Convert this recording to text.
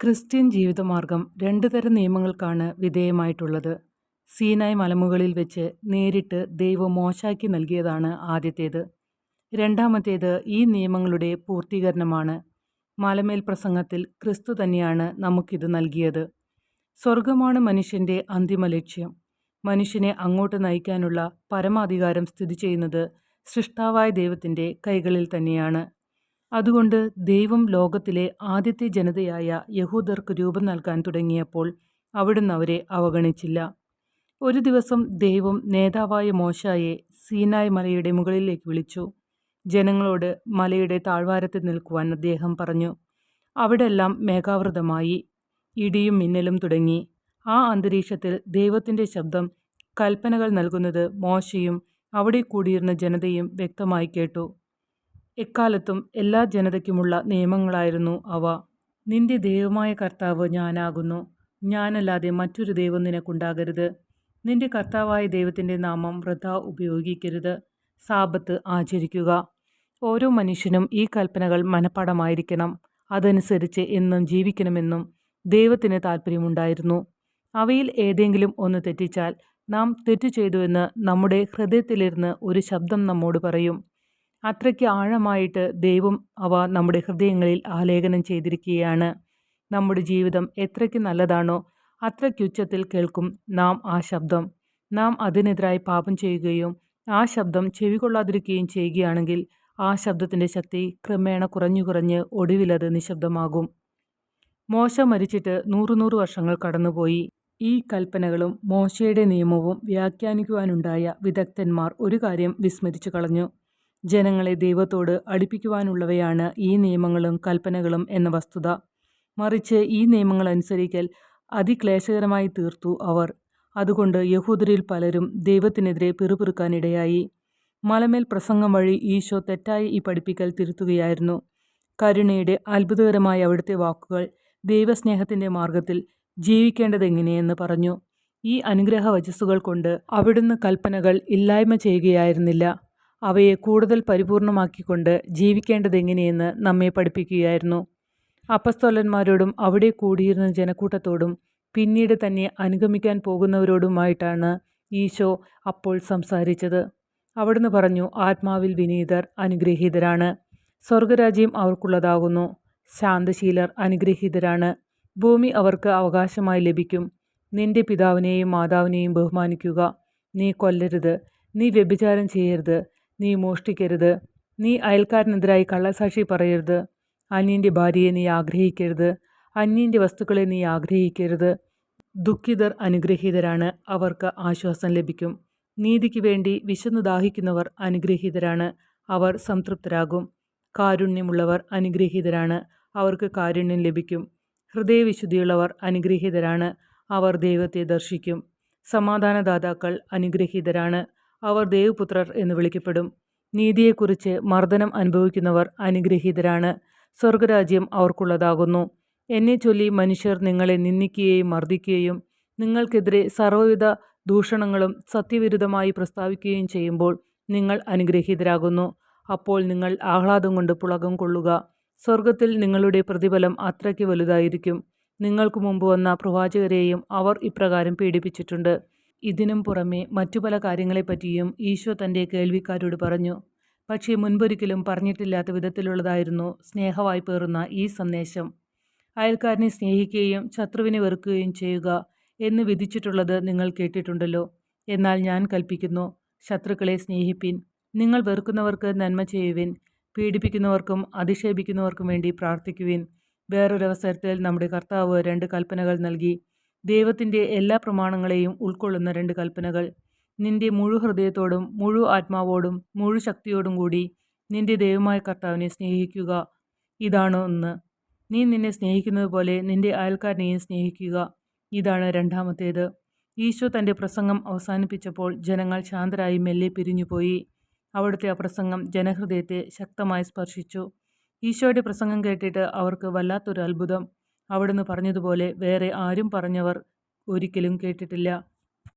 Christian ജീവിതമാർഗം രണ്ട് തരം നിയമങ്ങൾക്കാണ് വിധേയമായിട്ടുള്ളത്. സീനായ് മലമുകളിൽ വെച്ച് നേരിട്ട് ദൈവം മോശാക്കി നൽകിയതാണ് ആദ്യത്തേത്. രണ്ടാമത്തേത് ഈ നിയമങ്ങളുടെ പൂർത്തീകരണമാണ്. മലമേൽ പ്രസംഗത്തിൽ ക്രിസ്തു തന്നെയാണ് നമുക്കിത് നൽകിയത്. സ്വർഗമാണ് മനുഷ്യന്റെ അന്തിമ ലക്ഷ്യം. മനുഷ്യനെ അങ്ങോട്ട് നയിക്കാനുള്ള പരമാധികാരം സ്ഥിതി ചെയ്യുന്നത് സൃഷ്ടാവായ ദൈവത്തിന്റെ കൈകളിൽ തന്നെയാണ്. അതുകൊണ്ട് ദൈവം ലോകത്തിലെ ആദ്യത്തെ ജനതയായ യഹൂദർക്ക് രൂപം നൽകാൻ തുടങ്ങിയപ്പോൾ അവിടുന്ന് അവരെ അവഗണിച്ചില്ല. ഒരു ദിവസം ദൈവം നേതാവായ മോശായെ സീനായ് മലയുടെ മുകളിലേക്ക് വിളിച്ചു. ജനങ്ങളോട് മലയുടെ താഴ്വാരത്തിൽ നിൽക്കുവാൻ അദ്ദേഹം പറഞ്ഞു അവിടെല്ലാം മേഘാവൃതമായി ഇടിയും മിന്നലും തുടങ്ങി. ആ അന്തരീക്ഷത്തിൽ ദൈവത്തിന്റെ ശബ്ദം കൽപ്പനകൾ നൽകുന്നത് മോശയും അവിടെ കൂടിയിരുന്ന ജനതയും വ്യക്തമായി കേട്ടു. എക്കാലത്തും എല്ലാ ജനതയ്ക്കുമുള്ള നിയമങ്ങളായിരുന്നു അവ. നിന്റെ ദൈവമായ കർത്താവ് ഞാനാകുന്നു. ഞാനല്ലാതെ മറ്റൊരു ദൈവം നിനക്കുണ്ടാകരുത്. നിന്റെ കർത്താവായ ദൈവത്തിന്റെ നാമം വൃഥ ഉപയോഗിക്കരുത്. സാപത്ത് ആചരിക്കുക. ഓരോ മനുഷ്യനും ഈ കൽപ്പനകൾ മനഃപ്പാടമായിരിക്കണം. അതനുസരിച്ച് എന്നും ജീവിക്കണമെന്നും ദൈവത്തിന് താല്പര്യമുണ്ടായിരുന്നു അവയിൽ ഏതെങ്കിലും ഒന്ന് തെറ്റിച്ചാൽ നാം തെറ്റു ചെയ്തുവെന്ന് നമ്മുടെ ഹൃദയത്തിലിരുന്ന് ഒരു ശബ്ദം നമ്മോട് പറയും. അത്രയ്ക്ക് ആഴമായിട്ട് ദൈവം അവ നമ്മുടെ ഹൃദയങ്ങളിൽ ആലേഖനം ചെയ്തിരിക്കുകയാണ്. നമ്മുടെ ജീവിതം എത്രയ്ക്ക് നല്ലതാണോ അത്രയ്ക്ക് അത്രയ്ക്കുച്ചത്തിൽ കേൾക്കും നാം ആ ശബ്ദം. നാം അതിനെതിരായി പാപം ചെയ്യുകയും ആ ശബ്ദം ചെവികൊള്ളാതിരിക്കുകയും ചെയ്യുകയാണെങ്കിൽ ആ ശബ്ദത്തിന്റെ ശക്തി ക്രമേണ കുറഞ്ഞു കുറഞ്ഞ് ഒടുവിലത് നിശബ്ദമാകും. മോശ മരിച്ചിട്ട് നൂറു നൂറ് വർഷങ്ങൾ കടന്നുപോയി. ഈ കൽപ്പനകളും മോശയുടെ നിയമവും വ്യാഖ്യാനിക്കുവാനുണ്ടായ വിദഗ്ധന്മാർ ഒരു കാര്യം വിസ്മരിച്ചു കളഞ്ഞു. ജനങ്ങളെ ദൈവത്തോട് അടുപ്പിക്കുവാനുള്ളവയാണ് ഈ നിയമങ്ങളും കൽപ്പനകളും എന്ന വസ്തുത. മറിച്ച് ഈ നിയമങ്ങൾ അനുസരിക്കൽ അതിക്ലേശകരമായി തീർത്തു അവർ. അതുകൊണ്ട് യഹൂദരിൽ പലരും ദൈവത്തിനെതിരെ പിറുപിറുക്കാനിടയായി മലമേൽ പ്രസംഗം വഴി ഈശോ തെറ്റായി ഈ പഠിപ്പിക്കൽ തിരുത്തുകയായിരുന്നു. കരുണയുടെ അത്ഭുതകരമായ അവിടുത്തെ വാക്കുകൾ ദൈവസ്നേഹത്തിന്റെ മാർഗത്തിൽ ജീവിക്കേണ്ടതെങ്ങനെയെന്ന് പറഞ്ഞു. ഈ അനുഗ്രഹ വചസ്സുകൾ കൊണ്ട് അവിടുന്ന് കൽപ്പനകൾ ഇല്ലായ്മ ചെയ്യുകയായിരുന്നില്ല. അവയെ കൂടുതൽ പരിപൂർണമാക്കിക്കൊണ്ട് ജീവിക്കേണ്ടതെങ്ങനെയെന്ന് നമ്മെ പഠിപ്പിക്കുകയായിരുന്നു. അപ്പസ്തോലന്മാരോടും അവിടെ കൂടിയിരുന്ന ജനക്കൂട്ടത്തോടും പിന്നീട് തന്നെ അനുഗമിക്കാൻ പോകുന്നവരോടുമായിട്ടാണ് ഈശോ അപ്പോൾ സംസാരിച്ചത്. അവിടുന്ന് പറഞ്ഞു ആത്മാവിൽ വിനീതർ അനുഗ്രഹീതരാണ്. സ്വർഗരാജ്യം അവർക്കുള്ളതാകുന്നു. ശാന്തശീലർ അനുഗ്രഹീതരാണ്. ഭൂമി അവർക്ക് അവകാശമായി ലഭിക്കും. നിന്റെ പിതാവിനെയും മാതാവിനെയും ബഹുമാനിക്കുക. നീ കൊല്ലരുത്. നീ വ്യഭിചാരം ചെയ്യരുത്. നീ മോഷ്ടിക്കരുത്. നീ അയൽക്കാരനെതിരായി കള്ളസാക്ഷി പറയരുത്. അന്യന്റെ ഭാര്യയെ നീ ആഗ്രഹിക്കരുത്. അന്യന്റെ വസ്തുക്കളെ നീ ആഗ്രഹിക്കരുത്. ദുഃഖിതർ അനുഗ്രഹീതരാണ്. അവർക്ക് ആശ്വാസം ലഭിക്കും. നീതിക്ക് വേണ്ടി വിശന്നു ദാഹിക്കുന്നവർ അനുഗ്രഹീതരാണ്. അവർ സംതൃപ്തരാകും. കാരുണ്യമുള്ളവർ അനുഗ്രഹീതരാണ്. അവർക്ക് കാരുണ്യം ലഭിക്കും. ഹൃദയവിശുദ്ധിയുള്ളവർ അനുഗ്രഹീതരാണ്. അവർ ദൈവത്തെ ദർശിക്കും. സമാധാനദാതാക്കൾ അനുഗ്രഹീതരാണ്. അവർ ദേവപുത്രർ എന്ന് വിളിക്കപ്പെടും. നീതിയെക്കുറിച്ച് മർദ്ദനം അനുഭവിക്കുന്നവർ അനുഗ്രഹീതരാണ്. സ്വർഗരാജ്യം അവർക്കുള്ളതാകുന്നു. എന്നെ ചൊല്ലി മനുഷ്യർ നിങ്ങളെ നിന്ദിക്കുകയും മർദ്ദിക്കുകയും നിങ്ങൾക്കെതിരെ സർവവിധ ദൂഷണങ്ങളും സത്യവിരുദ്ധമായി പ്രസ്താവിക്കുകയും ചെയ്യുമ്പോൾ നിങ്ങൾ അനുഗ്രഹീതരാകുന്നു. അപ്പോൾ നിങ്ങൾ ആഹ്ലാദം കൊണ്ട് പുളകം കൊള്ളുക. സ്വർഗത്തിൽ നിങ്ങളുടെ പ്രതിഫലം അത്രയ്ക്ക് വലുതായിരിക്കും. നിങ്ങൾക്ക് മുമ്പ് വന്ന പ്രവാചകരെയും അവർ ഇപ്രകാരം പീഡിപ്പിച്ചിട്ടുണ്ട്. ഇതിനും പുറമെ മറ്റു പല കാര്യങ്ങളെപ്പറ്റിയും ഈശോ തന്റെ കേൾവിക്കാരോട് പറഞ്ഞു. പക്ഷേ മുൻപൊരിക്കലും പറഞ്ഞിട്ടില്ലാത്ത വിധത്തിലുള്ളതായിരുന്നു സ്നേഹവായ്പേറുന്ന പേറുന്ന ഈ സന്ദേശം. അയൽക്കാരനെ സ്നേഹിക്കുകയും ശത്രുവിനെ വെറുക്കുകയും ചെയ്യുക എന്ന് വിധിച്ചിട്ടുള്ളത് നിങ്ങൾ കേട്ടിട്ടുണ്ടല്ലോ. എന്നാൽ ഞാൻ കൽപ്പിക്കുന്നു ശത്രുക്കളെ സ്നേഹിപ്പിൻ. നിങ്ങൾ വെറുക്കുന്നവർക്ക് നന്മ ചെയ്യുവിൻ. പീഡിപ്പിക്കുന്നവർക്കും അധിക്ഷേപിക്കുന്നവർക്കും വേണ്ടി പ്രാർത്ഥിക്കുവിൻ. വേറൊരവസരത്തിൽ നമ്മുടെ കർത്താവ് രണ്ട് കൽപ്പനകൾ നൽകി. ദൈവത്തിന്റെ എല്ലാ പ്രമാണങ്ങളെയും ഉൾക്കൊള്ളുന്ന രണ്ട് കൽപ്പനകൾ. നിന്റെ മുഴു ഹൃദയത്തോടും മുഴു ആത്മാവോടും മുഴു ശക്തിയോടും കൂടി നിന്റെ ദൈവമായ കർത്താവിനെ സ്നേഹിക്കുക. ഇതാണ് ഒന്ന്. നീ നിന്നെ സ്നേഹിക്കുന്നത് പോലെ നിന്റെ അയൽക്കാരനെയും സ്നേഹിക്കുക. ഇതാണ് രണ്ടാമത്തേത്. ഈശോ തന്റെ പ്രസംഗം അവസാനിപ്പിച്ചപ്പോൾ ജനങ്ങൾ ശാന്തരായി മെല്ലെ പിരിഞ്ഞുപോയി. അവിടുത്തെ ആ പ്രസംഗം ജനഹൃദയത്തെ ശക്തമായി സ്പർശിച്ചു. ഈശോയുടെ പ്രസംഗം കേട്ടിട്ട് അവർക്ക് വല്ലാത്തൊരു അത്ഭുതം. അവിടുന്ന് പറഞ്ഞതുപോലെ വേറെ ആരും പറഞ്ഞവർ ഒരിക്കലും കേട്ടിട്ടില്ല.